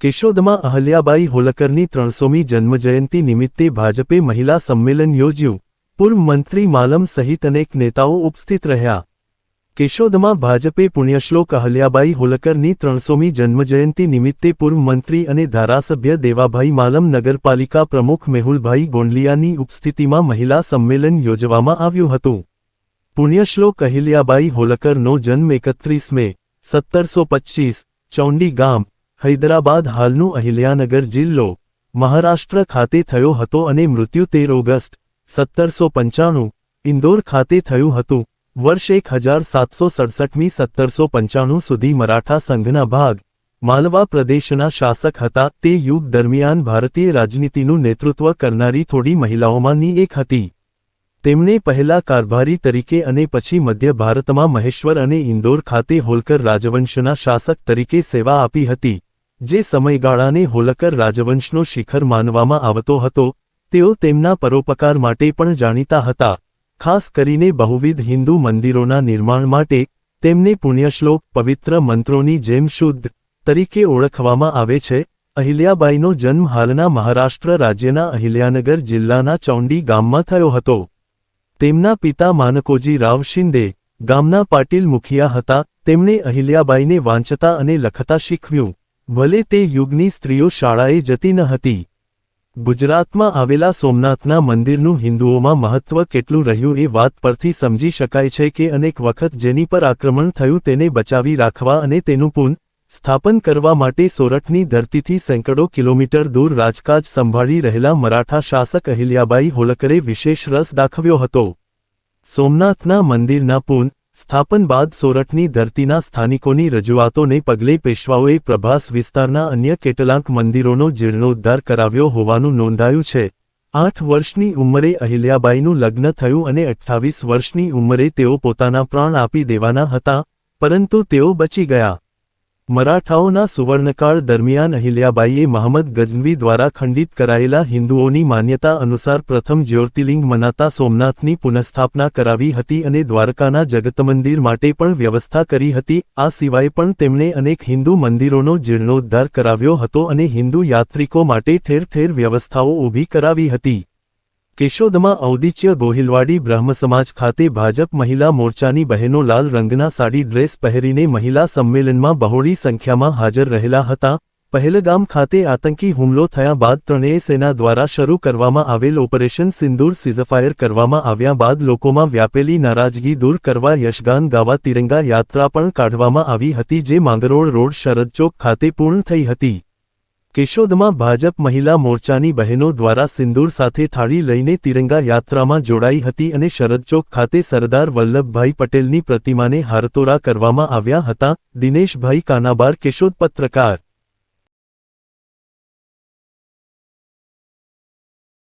કેશોદમાં અહલ્યાબાઈ હોલકરની ત્રણસોમી જન્મજયંતિ નિમિત્તે ભાજપે મહિલા સંમેલન યોજ્યું. પૂર્વ મંત્રી માલમ સહિત અનેક નેતાઓ ઉપસ્થિત રહ્યા. કેશોદમાં ભાજપે પુણ્યશ્લોક અહલ્યાબાઈ હોલકરની ત્રણસોમી જન્મજયંતિ નિમિત્તે પૂર્વ મંત્રી અને ધારાસભ્ય દેવાભાઈ માલમ નગરપાલિકા પ્રમુખ મેહુલભાઈ ગોંડલિયાની ઉપસ્થિતિમાં મહિલા સંમેલન યોજવામાં આવ્યું હતું. પુણ્યશ્લોક અહિલ્યાબાઈ હોલકરનો જન્મ એકત્રીસ મે, સત્તરસો પચ્ચીસ ચૌંડી ગામ હૈદરાબાદ હાલનું અહિલ્યાનગર જિલ્લો મહારાષ્ટ્ર ખાતે થયો હતો અને મૃત્યુ તેર ઓગસ્ટ સત્તરસો પંચાણું ઇન્દોર ખાતે થયું હતું. વર્ષ એક હજાર સાતસો સડસઠમી સત્તરસો પંચાણું સુધી મરાઠા સંઘના ભાગ માલવા પ્રદેશના શાસક હતા. તે યુગ દરમિયાન ભારતીય રાજનીતિનું નેતૃત્વ કરનારી થોડી મહિલાઓમાંની એક હતી. તેમણે પહેલા કારભારી તરીકે અને પછી મધ્ય ભારતમાં મહેશ્વર અને ઇન્દોર ખાતે હોલકર રાજવંશના શાસક તરીકે સેવા આપી હતી. જે સમયગાળાને હોલકર રાજવંશનો શિખર માનવામાં આવતો હતો, તેઓ તેમના પરોપકાર માટે પણ જાણીતા હતા, ખાસ કરીને બહુવિધ હિન્દુ મંદિરોના નિર્માણ માટે તેમને પુણ્યશ્લોક, પવિત્ર મંત્રોની જેમ શુદ્ધ તરીકે ઓળખવામાં આવે છે. અહિલ્યાબાઈનો જન્મ હાલના મહારાષ્ટ્ર રાજ્યના અહિલ્યાનગર જિલ્લાના ચૌંડી ગામમાં થયો હતો. તેમના પિતા માનકોજી રાવ શિંદે ગામના પાટીલ મુખિયા હતા. તેમણે અહિલ્યાબાઈને વાંચતા અને લખતા શીખવ્યું. ભલે તે યુગની સ્ત્રીઓ શાળાએ જતી ન હતી. ગુજરાતમાં આવેલા સોમનાથના મંદિરનું હિન્દુઓમાં મહત્વ કેટલું રહ્યું એ વાત પરથી સમજી શકાય છે કે અનેક વખત જેની પર આક્રમણ થયું તેને બચાવી રાખવા અને તેનું પુન સ્થાપન કરવા માટે સોરઠની ધરતીથી સેંકડો કિલોમીટર દૂર રાજકાજ સંભાળી રહેલા મરાઠા શાસક અહિલ્યાબાઈ હોલકરે વિશેષ રસ દાખવ્યો હતો. સોમનાથના મંદિરના પુન સ્થાપન બાદ સોરઠની ધરતીના સ્થાનિકોની રજૂઆતોને પગલે પેશવાઓએ પ્રભાસ વિસ્તારના અન્ય કેટલાંક મંદિરોનો જીર્ણોદ્ધાર કરાવ્યો હોવાનું નોંધાયું છે. આઠ વર્ષની ઉંમરે અહિલ્યાબાઈનું લગ્ન થયું અને અઠ્ઠાવીસ વર્ષની ઉંમરે તેઓ પોતાના પ્રાણ આપી દેવાના હતા, પરંતુ તેઓ બચી ગયા. મરાઠાઓના સુવર્ણકાળ દરમિયાન અહિલ્યાબાઈએ મહંમદ ગઝનવી દ્વારા ખંડિત કરાયેલા હિન્દુઓની માન્યતા અનુસાર પ્રથમ જ્યોતિર્લિંગ મનાતા સોમનાથની પુનઃસ્થાપના કરાવી હતી અને દ્વારકાના જગતમંદિર માટે પણ વ્યવસ્થા કરી હતી. આ સિવાય પણ તેમણે અનેક હિન્દુ મંદિરોનો જીર્ણોદ્ધાર કરાવ્યો હતો અને હિન્દુ યાત્રિકો માટે ઠેર ઠેર વ્યવસ્થાઓ ઊભી કરાવી હતી. કેશોદમાં ઔદિચ્ય ગોહિલવાડી બ્રહ્મ સમાજ ખાતે ભાજપ મહિલા મોરચાની બહેનો લાલ રંગના સાડી ડ્રેસ પહેરીને મહિલા સંમેલનમાં બહોળી સંખ્યામાં હાજર રહેલા હતા. પહેલગામ ખાતે આતંકી હુમલો થયા બાદ ત્રણેય સેના દ્વારા શરૂ કરવામાં આવેલ ઓપરેશન સિંદૂર સીઝફાયર કરવામાં આવ્યા બાદ લોકોમાં વ્યાપેલી નારાજગી દૂર કરવા યશગાન ગાવા તિરંગા યાત્રા પણ કાઢવામાં આવી હતી, જે માંગરોળ રોડ શરદ ચોક ખાતે પૂર્ણ થઈ હતી. કેશોદમાં ભાજપ મહિલા મોરચાની બહેનો દ્વારા સિંદૂર સાથે થાળી લઈને તિરંગા યાત્રામાં જોડાઈ હતી અને શરદચોક ખાતે સરદાર વલ્લભભાઈ પટેલની પ્રતિમાને હારતોરા કરવામાં આવ્યા હતા. દિનેશભાઈ કાનાબાર કેશોદ પત્રકાર